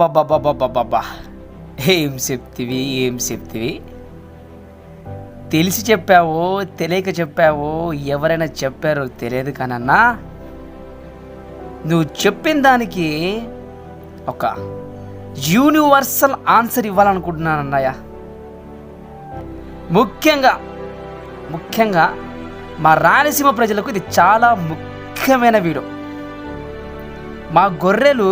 బాబా ఏం చెప్తివి ఏం చెప్తివి? తెలిసి చెప్పావో తెలియక చెప్పావో ఎవరైనా చెప్పారో తెలియదు కానన్నా నువ్వు చెప్పిన దానికి ఒక యూనివర్సల్ ఆన్సర్ ఇవ్వాలనుకుంటున్నానన్నయ్య. ముఖ్యంగా ముఖ్యంగా మా రాయలసీమ ప్రజలకు ఇది చాలా ముఖ్యమైన వీడియో. మా గొర్రెలు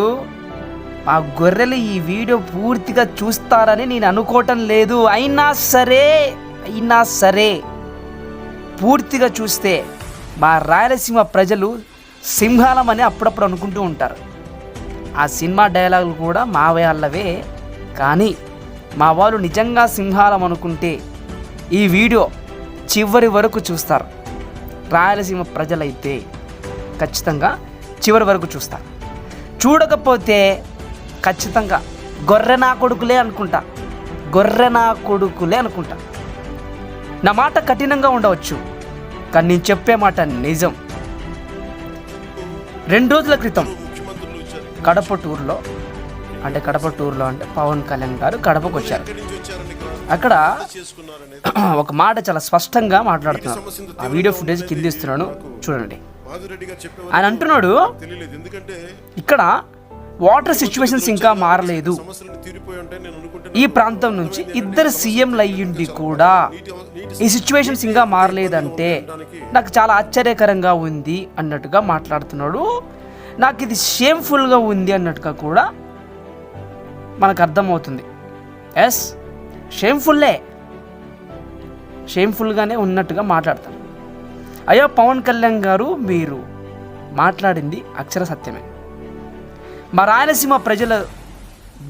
మా గొర్రెలు ఈ వీడియో పూర్తిగా చూస్తారని నేను అనుకోవటం లేదు. అయినా సరే అయినా సరే పూర్తిగా చూస్తే మా రాయలసీమ ప్రజలు సింహాలమని అప్పుడప్పుడు అనుకుంటూ ఉంటారు. ఆ సినిమా డైలాగులు కూడా మా వాళ్ళవే కానీ మా వాళ్ళు నిజంగా సింహాలం అనుకుంటే ఈ వీడియో చివరి వరకు చూస్తారు. రాయలసీమ ప్రజలైతే ఖచ్చితంగా చివరి వరకు చూస్తారు. చూడకపోతే ఖచ్చితంగా గొర్రె నా కొడుకులే అనుకుంటా. గొర్రె నా కొడుకులే అనుకుంటా. నా మాట కఠినంగా ఉండవచ్చు కానీ నేను చెప్పే మాట నిజం. రెండు రోజుల క్రితం కడప టూర్లో అంటే కడప టూర్లో అంటే పవన్ కళ్యాణ్ గారు కడపకు వచ్చారు. అక్కడ ఒక మాట చాలా స్పష్టంగా మాట్లాడుతున్నారు. ఆ వీడియో ఫుటేజ్ కింద ఇస్తున్నాను చూడండి. ఆయన అంటున్నాడు ఇక్కడ వాటర్ సిచ్యువేషన్స్ ఇంకా మారలేదు. ఈ ప్రాంతం నుంచి ఇద్దరు సీఎంలు అయ్యుండి కూడా ఈ సిచ్యువేషన్స్ ఇంకా మారలేదంటే నాకు చాలా ఆశ్చర్యకరంగా ఉంది అన్నట్టుగా మాట్లాడుతున్నాడు. నాకు ఇది షేమ్ఫుల్గా ఉంది అన్నట్టుగా కూడా మనకు అర్థమవుతుంది. ఎస్ షేమ్ఫుల్లే షేమ్ఫుల్గానే ఉన్నట్టుగా మాట్లాడతాను అయ్యో పవన్ కళ్యాణ్ గారు మీరు మాట్లాడింది అక్షర సత్యమే. మా రాయలసీమ ప్రజల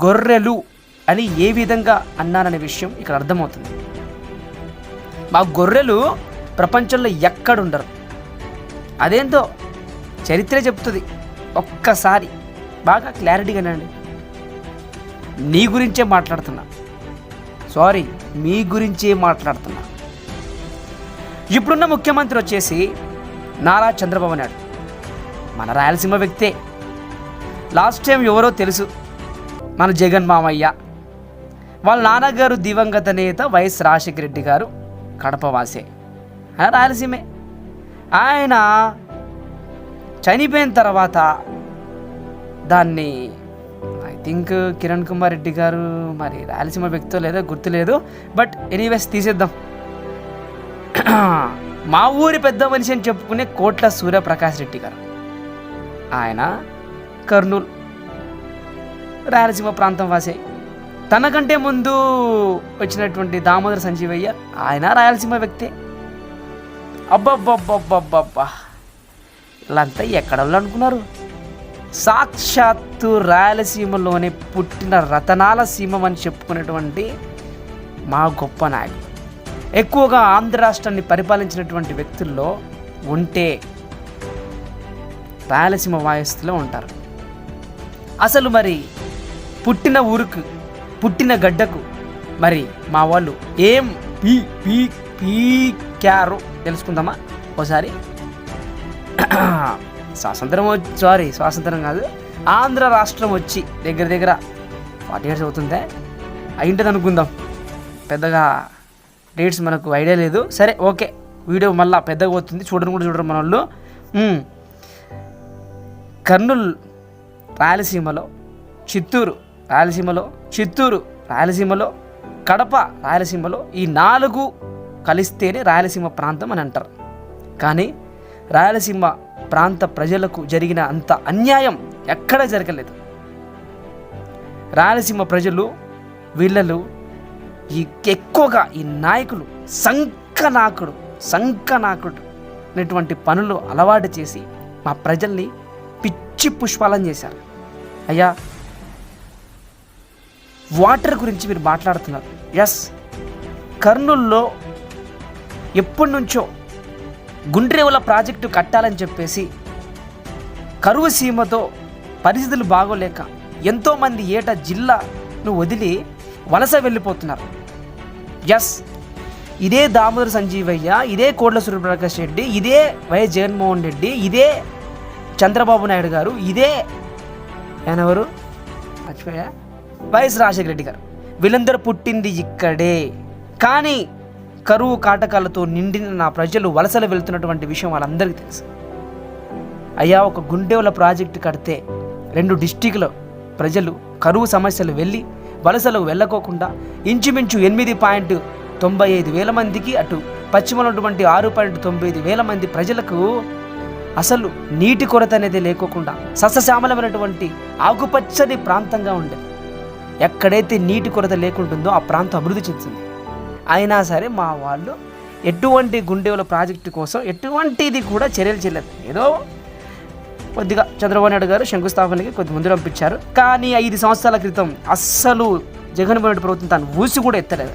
గొర్రెలు అని ఏ విధంగా అన్నాననే విషయం ఇక్కడ అర్థమవుతుంది. మా గొర్రెలు ప్రపంచంలో ఎక్కడుండరు. అదేంటో చరిత్ర చెప్తుంది. ఒక్కసారి బాగా క్లారిటీగా నండి నీ గురించే మాట్లాడుతున్నా. సారీ మీ గురించే మాట్లాడుతున్నా. ఇప్పుడున్న ముఖ్యమంత్రి వచ్చేసి నారా చంద్రబాబు నాయుడు. మన రాయలసీమ వ్యక్తే. లాస్ట్ టైం ఎవరో తెలుసు. మన జగన్ మామయ్య. వాళ్ళ నాన్నగారు దివంగత నేత వైఎస్ రాజశేఖర రెడ్డి గారు కడపవాసే ఆయన రాయలసీమే. ఆయన చనిపోయిన తర్వాత దాన్ని ఐ థింక్ కిరణ్ కుమార్ రెడ్డి గారు మరి రాయలసీమ వ్యక్తితో లేదో గుర్తులేదు బట్ ఎనీవేస్ తీసేద్దాం. మా ఊరి పెద్ద మనిషి అని చెప్పుకునే కోట్ల సూర్యప్రకాష్ రెడ్డి గారు. ఆయన కర్నూలు. రాయలసీమ ప్రాంతం వాసే. తనకంటే ముందు వచ్చినటువంటి దామోదర సంజీవయ్య ఆయన రాయలసీమ వ్యక్తే. అబ్బబ్బబ్బబ్బబ్బబ్బా. వీళ్ళంతా ఎక్కడ అనుకున్నారు? సాక్షాత్తు రాయలసీమలోనే పుట్టిన రతనాల సీమం అని చెప్పుకునేటువంటి మా గొప్ప నాయకుడు. ఎక్కువగా ఆంధ్ర రాష్ట్రాన్ని పరిపాలించినటువంటి వ్యక్తుల్లో ఉంటే రాయలసీమ వాయస్సులో ఉంటారు. అసలు మరి పుట్టిన ఊరుకు పుట్టిన గడ్డకు మరి మా వాళ్ళు ఏం పీ పీ పీకారో తెలుసుకుందామా? ఒకసారి స్వాతంత్రం వచ్చి సారీ స్వాతంత్రం కాదు. ఆంధ్ర రాష్ట్రం వచ్చి దగ్గర దగ్గర ఫార్టీ ఇయర్స్ అవుతుందే? అయింటది అనుకుందాం. పెద్దగా డేట్స్ మనకు ఐడియా లేదు. సరే ఓకే. వీడియో మళ్ళీ పెద్దగా పోతుంది. చూడడం కూడా చూడరు మన వాళ్ళు కర్నూలు రాయలసీమలో చిత్తూరు రాయలసీమలో చిత్తూరు రాయలసీమలో కడప రాయలసీమలో ఈ నాలుగు కలిస్తేనే రాయలసీమ ప్రాంతం అని అంటారు. కానీ రాయలసీమ ప్రాంత ప్రజలకు జరిగిన అంత అన్యాయం ఎక్కడ జరగలేదు. రాయలసీమ ప్రజలు వీళ్ళలు ఈ ఎక్కువగా ఈ నాయకులు సంకనాకుడు సంకనాకుడు అనేటువంటి పనులు అలవాటు చేసి మా ప్రజల్ని పిచ్చి పుష్పాలం చేశారు. అయ్యా వాటర్ గురించి మీరు మాట్లాడుతున్నారు. ఎస్ కర్నూల్లో ఎప్పటి నుంచో గుండ్రేవుల ప్రాజెక్టు కట్టాలని చెప్పేసి కరువు సీమతో పరిస్థితులు బాగోలేక ఎంతోమంది ఏటా జిల్లాను వదిలి వలస వెళ్ళిపోతున్నారు. ఎస్ ఇదే దామోదర సంజీవయ్య ఇదే కోట్ల సూర్యప్రకాష్ రెడ్డి ఇదే వైఎస్ జగన్మోహన్ రెడ్డి ఇదే చంద్రబాబు నాయుడు గారు ఇదే ఆయన ఎవరు మర్చిపోయా? వైఎస్ రాజశేఖర రెడ్డి గారు. వీళ్ళందరూ పుట్టింది ఇక్కడే. కానీ కరువు కాటకాలతో నిండిన నా ప్రజలు వలసలు వెళ్తున్నటువంటి విషయం వాళ్ళందరికీ తెలుసు. అయ్యా ఒక గుండెవుల ప్రాజెక్టు కడితే రెండు డిస్టిక్లో ప్రజలు కరువు సమస్యలు వెళ్ళి వలసలు వెళ్ళకోకుండా ఇంచుమించు ఎనిమిది పాయింట్ తొంభై ఐదు వేల మందికి అటు పశ్చిమలో ఉన్నటువంటి ఆరు పాయింట్ తొంభై ఐదు వేల మంది ప్రజలకు అసలు నీటి కొరత అనేది లేకోకుండా సస్యశ్యామలమైనటువంటి ఆకుపచ్చని ప్రాంతంగా ఉండేది. ఎక్కడైతే నీటి కొరత లేకుంటుందో ఆ ప్రాంతం అభివృద్ధి చెందుతుంది అయినా సరే మా వాళ్ళు ఎటువంటి గుండెల ప్రాజెక్టు కోసం ఎటువంటిది కూడా చర్యలు చేయలేదు. ఏదో కొద్దిగా చంద్రబాబు నాయుడు గారు శంకుస్థాపనకి కొద్ది ముందు పంపించారు కానీ ఐదు సంవత్సరాల క్రితం అస్సలు జగన్మోహన్ రెడ్డి ప్రభుత్వం తాను ఊసి కూడా ఎత్తలేదు.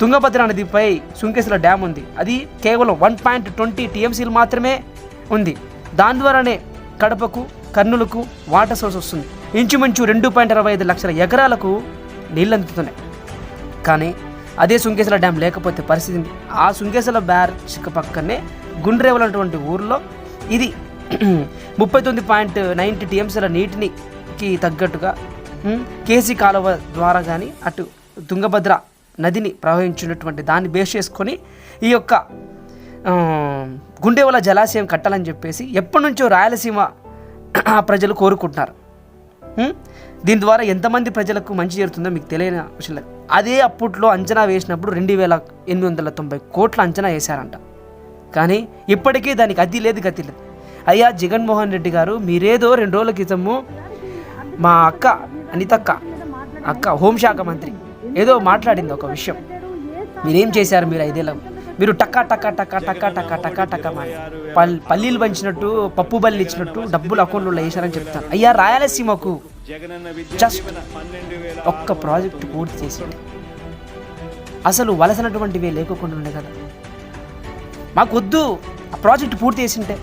తుంగభద్ర నదిపై సుంకేశ్వర డ్యామ్ ఉంది. అది కేవలం వన్ పాయింట్ ట్వంటీ టీఎంసీలు మాత్రమే ఉంది. దాని ద్వారానే కడపకు కర్నూలుకు వాటర్ సోర్స్ వస్తుంది. ఇంచుమించు రెండు పాయింట్ అరవై ఐదు లక్షల ఎకరాలకు నీళ్ళు అందుతున్నాయి కానీ అదే సుంకేశ్వర డ్యామ్ లేకపోతే పరిస్థితి ఆ సుంకేశ్వర బ్యారేజ్ పక్కనే గుండ్రేవల్ అనేటువంటి ఊర్లో ఇది ముప్పై తొమ్మిది పాయింట్ నైంటీ టీఎంసీల నీటినికి తగ్గట్టుగా కేసీ కాలువ ద్వారా కానీ అటు తుంగభద్ర నదిని ప్రవహించినటువంటి దాన్ని బేస్ చేసుకొని ఈ యొక్క గుండెవల జలాశయం కట్టాలని చెప్పేసి ఎప్పటి నుంచో రాయలసీమ ప్రజలు కోరుకుంటున్నారు. దీని ద్వారా ఎంతమంది ప్రజలకు మంచి జరుగుతుందో మీకు తెలియని విషయం లేదు. అదే అప్పట్లో అంచనా వేసినప్పుడు రెండు వేల ఎనిమిది వందల తొంభై కోట్ల అంచనా వేశారంట. కానీ ఇప్పటికీ దానికి అతి లేదు గతి లేదు. అయ్యా జగన్మోహన్ రెడ్డి గారు మీరేదో రెండు రోజుల క్రితము మా అక్క అనితక్క అక్క హోంశాఖ మంత్రి ఏదో మాట్లాడింది ఒక విషయం. మీరేం చేశారు మీరు ఐదేళ్ళ మీరు టక్కా టక్కా టక్కా టక్కా టక్కా టక్కా టక్కా మాట పల్ పల్లీలు పంచినట్టు పప్పు బల్లి ఇచ్చినట్టు డబ్బులు అకౌంట్లో వేశారని చెప్తాను అయ్యా రాయలసీమకు జస్ట్ ఒక్క ప్రాజెక్ట్ పూర్తి చేసింది అసలు వలసినటువంటివే లేకోకుండా ఉండే కదా. మాకు వద్దు ఆ ప్రాజెక్ట్ పూర్తి చేసింటే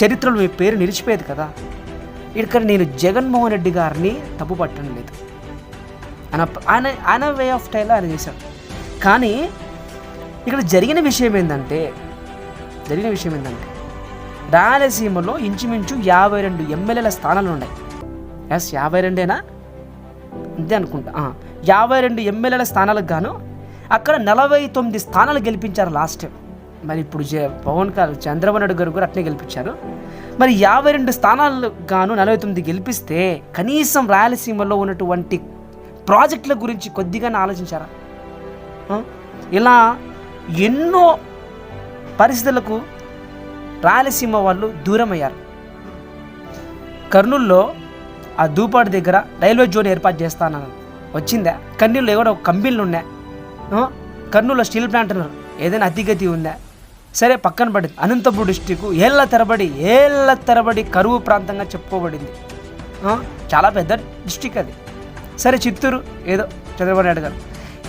చరిత్రలో మీ పేరు నిలిచిపోయేది కదా. ఇక్కడ నేను జగన్మోహన్ రెడ్డి గారిని తప్పు పట్టడం లేదు. ఆయన ఆయన ఆయన వే ఆఫ్ టైల్ ఆయన చేశాడు. కానీ ఇక్కడ జరిగిన విషయం ఏంటంటే జరిగిన విషయం ఏంటంటే రాయలసీమలో ఇంచుమించు యాభై రెండు ఎమ్మెల్యేల స్థానాలు ఉన్నాయి. ఎస్ యాభై రెండేనా? అంతే అనుకుంటా. యాభై రెండు ఎమ్మెల్యేల స్థానాలకు గాను అక్కడ నలభై తొమ్మిది స్థానాలు గెలిపించారు లాస్ట్. టైం మరి ఇప్పుడు జ- పవన్ కళ్యాణ్ చంద్రబాబు నాయుడు గారు కూడా అట్నే గెలిపించారు. మరి యాభై రెండు స్థానాలు గాను నలభై తొమ్మిది గెలిపిస్తే కనీసం రాయలసీమలో ఉన్నటువంటి ప్రాజెక్టుల గురించి కొద్దిగానే ఆలోచించారా? ఇలా ఎన్నో పరిస్థితులకు రాయలసీమ వాళ్ళు దూరం అయ్యారు కర్నూల్లో ఆ దూపాడు దగ్గర రైల్వే జోన్ ఏర్పాటు చేస్తానన్నారు వచ్చిందా? కర్నూలులో ఎవడో కంపెనీలు ఉన్నాయి. కర్నూలులో స్టీల్ ప్లాంట్ ఉన్నారు ఏదైనా అతిగతి ఉందా? సరే పక్కన పడింది. అనంతపురం డిస్టిక్ ఏళ్ళ తరబడి ఏళ్ళ తరబడి కరువు ప్రాంతంగా చెప్పుకోబడింది. చాలా పెద్ద డిస్టిక్ అది. సరే చిత్తూరు ఏదో చంద్రబాబు నాయుడు గారు.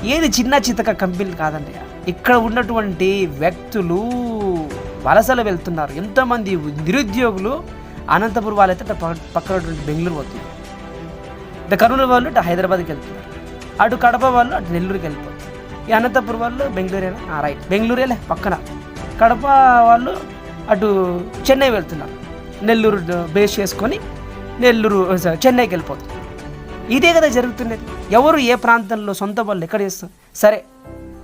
ఏది చిన్న చితక కంపెనీలు కాదండి. ఇక్కడ ఉన్నటువంటి వ్యక్తులు వలసలు వెళ్తున్నారు. ఎంతోమంది నిరుద్యోగులు అనంతపురం వాళ్ళైతే అటు పక్కన బెంగళూరు పోతున్నారు. ఇటు కర్నూలు వాళ్ళు ఇటు హైదరాబాద్కి వెళ్తున్నారు. అటు కడప వాళ్ళు అటు నెల్లూరుకి వెళ్ళిపోతారు ఈ అనంతపురం వాళ్ళు బెంగళూరేనా? రైట్. బెంగళూరేలే పక్కన. కడప వాళ్ళు అటు చెన్నై వెళ్తున్నారు. నెల్లూరు బేస్ చేసుకొని నెల్లూరు చెన్నైకి వెళ్ళిపోతారు ఇదే కదా జరుగుతున్నది. ఎవరు ఏ ప్రాంతంలో సొంత వాళ్ళు ఎక్కడ చేస్తారు? సరే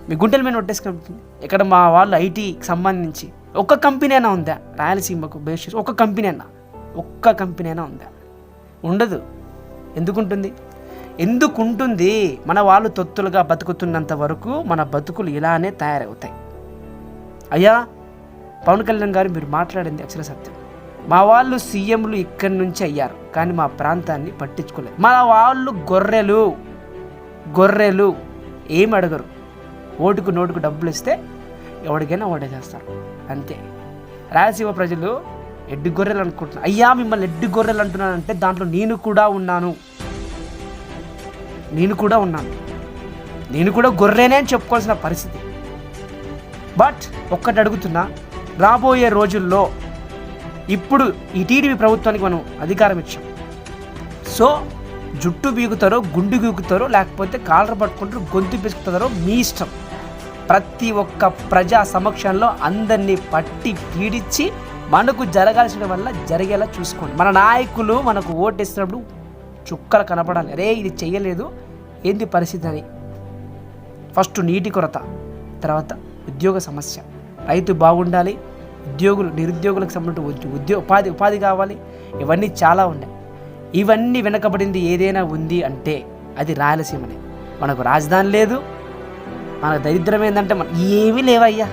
మీ గుంటల మీద కొట్టేసుకుంటుంది ఇక్కడ మా వాళ్ళు ఐటీకి సంబంధించి ఒక్క కంపెనీ అయినా ఉందా? రాయలసీమకు బేస్ ఒక్క కంపెనీ అయినా ఒక్క కంపెనీ అయినా ఉందా? ఉండదు. ఎందుకుంటుంది? ఎందుకుంటుంది? మన వాళ్ళు తొత్తులుగా బతుకుతున్నంత వరకు మన బతుకులు ఇలానే తయారవుతాయి. అయ్యా పవన్ కళ్యాణ్ గారు మీరు మాట్లాడింది అక్షర సత్యం. మా వాళ్ళు సీఎంలు ఇక్కడి నుంచి అయ్యారు కానీ మా ప్రాంతాన్ని పట్టించుకోలేదు. మా వాళ్ళు గొర్రెలు గొర్రెలు ఏం అడగరు. ఓటుకు నోటుకు డబ్బులు ఇస్తే ఎవరికైనా ఓటే చేస్తారు. అంతే. రాయలసీమ ప్రజలు ఎడ్డి గొర్రెలు అనుకుంటున్నారు. అయ్యా మిమ్మల్ని ఎడ్డి గొర్రెలు అంటున్నానంటే దాంట్లో నేను కూడా ఉన్నాను. నేను కూడా ఉన్నాను. నేను కూడా గొర్రెనే అని చెప్పుకోవాల్సిన పరిస్థితి. బట్ ఒక్కటి అడుగుతున్నా రాబోయే రోజుల్లో ఇప్పుడు ఈ టీడీపీ ప్రభుత్వానికి మనం అధికారం ఇచ్చాం. సో జుట్టు బీగుతారో గుండు బీగుతారో లేకపోతే కాలర్ పట్టుకుంటారో గొంతు పిసుకుతారో మీ ఇష్టం. ప్రతి ఒక్క ప్రజా సమక్షంలో అందరినీ పట్టి పీడించి మనకు జరగాల్సిన వల్ల జరిగేలా చూసుకోండి. మన నాయకులు మనకు ఓటేసినప్పుడు చుక్కలు కనపడాలి. అరే ఇది చేయలేదు ఏంది పరిస్థితి అని. ఫస్ట్ నీటి కొరత తర్వాత ఉద్యోగ సమస్య. రైతు బాగుండాలి ఉద్యోగులు నిరుద్యోగులకు సంబంధించి ఉద్యోగ ఉపాధి ఉపాధి కావాలి. ఇవన్నీ చాలా ఉన్నాయి. ఇవన్నీ వెనకబడింది ఏదైనా ఉంది అంటే అది రాయలసీమనే. మనకు రాజధాని లేదు మనకు దరిద్రం ఏంటంటే మన ఏమీ లేవయ్యా.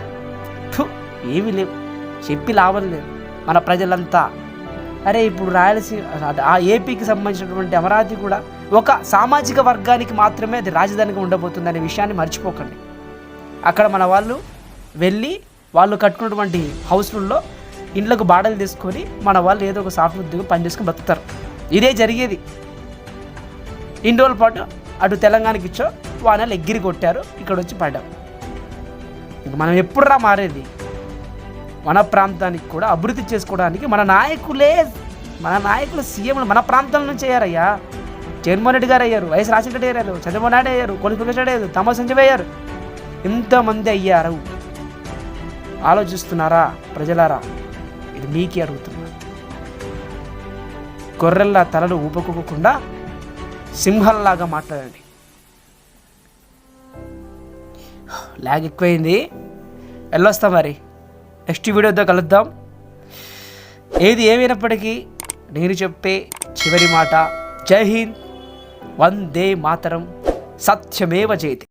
ఏమీ లేవు. చెప్పి లాభం లేదు. మన ప్రజలంతా. అరే ఇప్పుడు రాయలసీమ ఆ ఏపీకి సంబంధించినటువంటి అమరావతి కూడా ఒక సామాజిక వర్గానికి మాత్రమే అది రాజధానిగా ఉండబోతుంది అనే విషయాన్ని మర్చిపోకండి. అక్కడ మన వాళ్ళు వెళ్ళి వాళ్ళు కట్టుకున్నటువంటి హౌస్లలో ఇండ్లకు బాడలు తీసుకొని మన వాళ్ళు ఏదో ఒక సాఫ్ట్వేర్ ఉద్యోగం పనిచేసుకుని బతుకుతారు. ఇదే జరిగేది. ఇన్ని రోజుల పాటు అటు తెలంగాణకి ఇచ్చో వానలు ఎగ్గిరి కొట్టారు. ఇక్కడ వచ్చి పడ్డాం. ఇంక మనం ఎప్పుడురా మారేది? మన ప్రాంతానికి కూడా అభివృద్ధి చేసుకోవడానికి మన నాయకులే మన నాయకులు సీఎం మన ప్రాంతం నుంచి అయ్యారయ్యా. జగన్మోహన్ రెడ్డి గారు అయ్యారు వైఎస్ రాజశేఖర రెడ్డి అయ్యారు చంద్రబాబు నాయుడు అయ్యారు కొలి ప్రకాష్ అయ్యారు తమ సంజయ్ అయ్యారు. అయ్యారు? ఆలోచిస్తున్నారా ప్రజలారా? ఇది మీకే అడుగుతున్నా. గొర్రెల్లా తలలు ఊపకోకుండా సింహంలాగా మాట్లాడండి. ల్యాగ్ ఎక్కువైంది. వెళ్ళొస్తా మరి. నెక్స్ట్ వీడియోతో కలుద్దాం. ఏది ఏమైనప్పటికీ నేను చెప్పే చివరి మాట జై హింద్ వందే మాతరం సత్యమేవ జయతి.